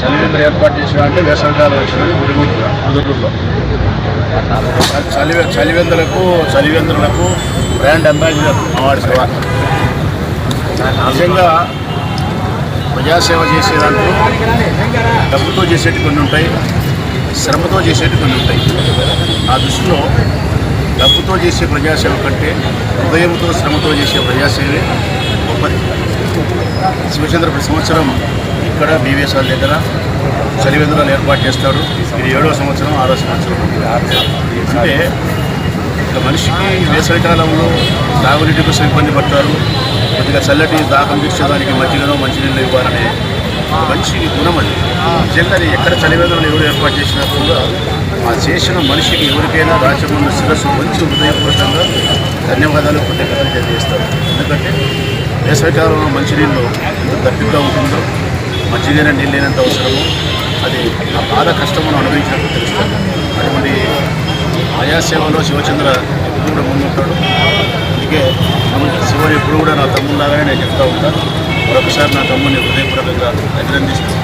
చలివేంద్ర ఏర్పాటు చేసిన అంటే వేసవికాలం వచ్చినది ఉడిగుంటుగా కుదురులో చలి చలివేంద్రులకు చలివేంద్రులకు బ్రాండ్ అంబాసిడర్ అవార్డు సేవ నిజంగా ప్రజాసేవ చేసేదాంట్లో డబ్బుతో చేసేటి కొన్ని ఉంటాయి శ్రమతో చేసేటి కొన్ని ఉంటాయి. ఆ దృష్టిలో డబ్బుతో చేసే ప్రజాసేవ కంటే హృదయంతో శ్రమతో చేసే ప్రజాసేవే గొప్పది. శివచంద్ర ప్రతి సంవత్సరం ఇక్కడ బీవీఎస్ఆర్ దగ్గర చలివేంద్రాలు ఏర్పాటు చేస్తాడు ఇది ఏడో సంవత్సరం ఆరో సంవత్సరం. అంటే ఇక మనిషికి వేసవికాలంలో తాగునీటి కోసం ఇబ్బంది పడతారు. కొద్దిగా చల్లటి దాహం తీర్చడానికి మజ్జిగనో మంచినీళ్ళు ఇవ్వాలనే మంచి గుణం అది. నిజంగా ఎక్కడ చలివేదనలు ఎవరు ఏర్పాటు చేసినా కూడా ఆ చేసిన మనిషికి ఎవరికైనా రాజమండ్రి శిరస్సు మంచి హృదయపూర్వకంగా ధన్యవాదాలు కృతజ్ఞతలు తెలియజేస్తారు. ఎందుకంటే వేసవికాలంలో మంచినీళ్ళు ఎంత దప్పిగా ఉంటుందో మంచినీళ్ళ నీళ్ళు లేనంత అవసరము. అది ఆ బాధ కష్టమును అనుభవించినట్టు తెలుస్తుంది. అటువంటి ఆయా సేవలో శివచంద్ర ఎప్పుడు కూడా ముందుంటాడు. అందుకే శివుడు ఎప్పుడు కూడా నా తమ్ముళ్ళలాగానే నేను చెప్తా ఉంటాను మరొకసారి నా తమ్ముని హృదయపూర్వకంగా అభినందిస్తాను